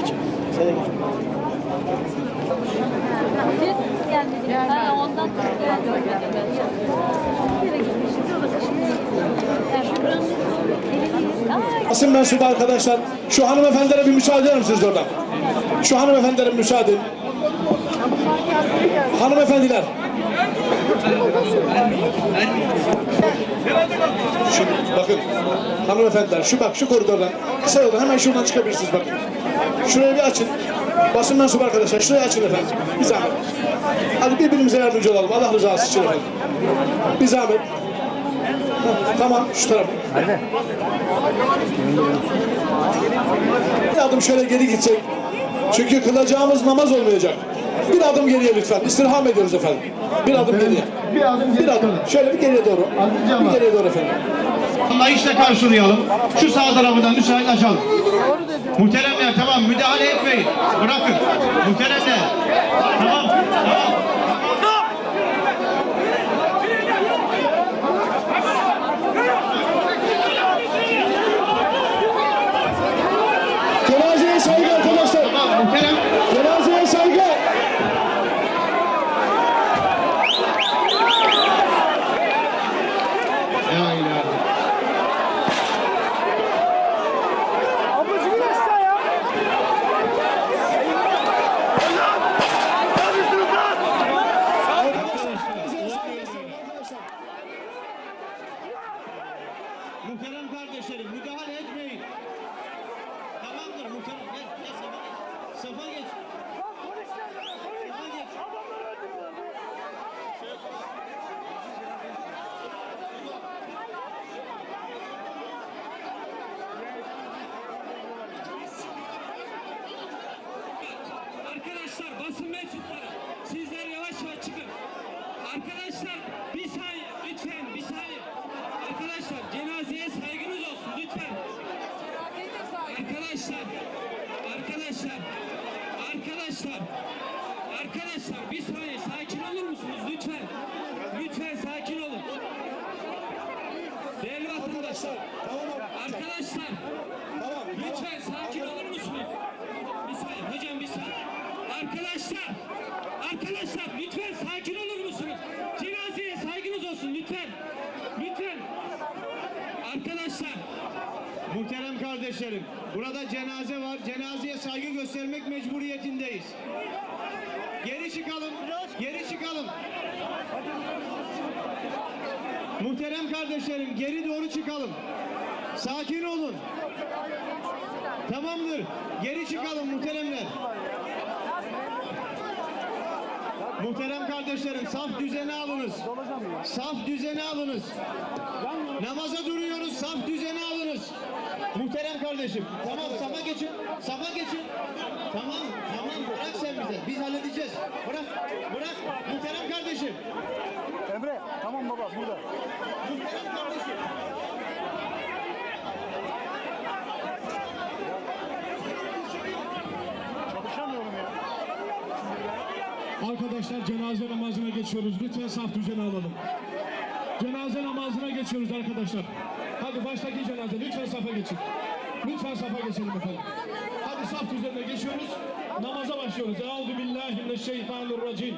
Geç. Sen de geç. Siz gelmediniz. Ha, ondan Basın mensubu arkadaşlar. Şu hanımefendilere bir müsaade eder misiniz oradan? Şu hanımefendilere müsaade. Hanımefendiler. Şu, bakın hanımefendiler şu bak şu koridordan kısa yoldan hemen şuradan çıkabilirsiniz bakın. Şurayı bir açın. Basın mensubu arkadaşlar şurayı açın efendim. Bir zahmet. Hadi birbirimize yardımcı olalım. Allah rızası için efendim. Bir zahmet. Heh, tamam şu tarafa. Bir adım şöyle geri gitsek. Çünkü kılacağımız namaz olmayacak. Bir adım geriye lütfen. İstirham ediyoruz efendim. Bir adım geriye. Bir adım Bir adım. Şöyle bir geriye doğru. Bir geriye doğru efendim. Anlayışla karşılayalım. Şu sağ tarafından müsait açalım. Muhteremler tamam müdahale etmeyin. Bırakın. Muhteremler. Tamam. Tamam. Cenazeye saygı arkadaşlar. Tamam muhterem. Cenazeye saygı. Ya ilahe. Muhterem kardeşlerim müdahale etmeyin. Tamamdır muhterem. Geç, geç safa geç. Safa geç. Safa geç. Arkadaşlar basın mensupları sizler yavaş yavaş çıkın. Arkadaşlar bir saniye lütfen bir saniye. Arkadaşlar cenazeye saygınız olsun lütfen. Arkadaşlar arkadaşlar arkadaşlar arkadaşlar bir saniye sakin olur musunuz lütfen? Lütfen sakin olun. Değerli vatandaşlar arkadaşlar Lütfen sakin olur musunuz? Bir saniye hocam bir saniye. Arkadaşlar, arkadaşlar lütfen sakin olur musunuz? Cenazeye saygınız olsun lütfen. Lütfen. Arkadaşlar, Muhterem kardeşlerim, burada cenaze var. Cenazeye saygı göstermek mecburiyetindeyiz. Geri çıkalım, geri çıkalım. Muhterem kardeşlerim, geri doğru çıkalım. Sakin olun. Tamamdır. Geri çıkalım muhteremler. Muhterem kardeşlerim, saf düzene alınız. Saf düzene alınız. Namaza duruyoruz, saf düzene alınız. Muhterem kardeşim, tamam safa geçin, safa geçin. Tamam, tamam bırak sen bize, biz halledeceğiz. Bırak, bırak. Muhterem kardeşim, Emre tamam baba burada. muhterem kardeşim. Çalışamıyorum ya. Arkadaşlar cenaze namazına geçiyoruz. Lütfen saf düzeni alalım. Cenaze namazına geçiyoruz arkadaşlar. Hadi baştaki cenaze lütfen safa geçin. Lütfen safa geçelim efendim. Hadi saf düzenine geçiyoruz. Namaza başlıyoruz. Euzu billahi mineşşeytanirracim.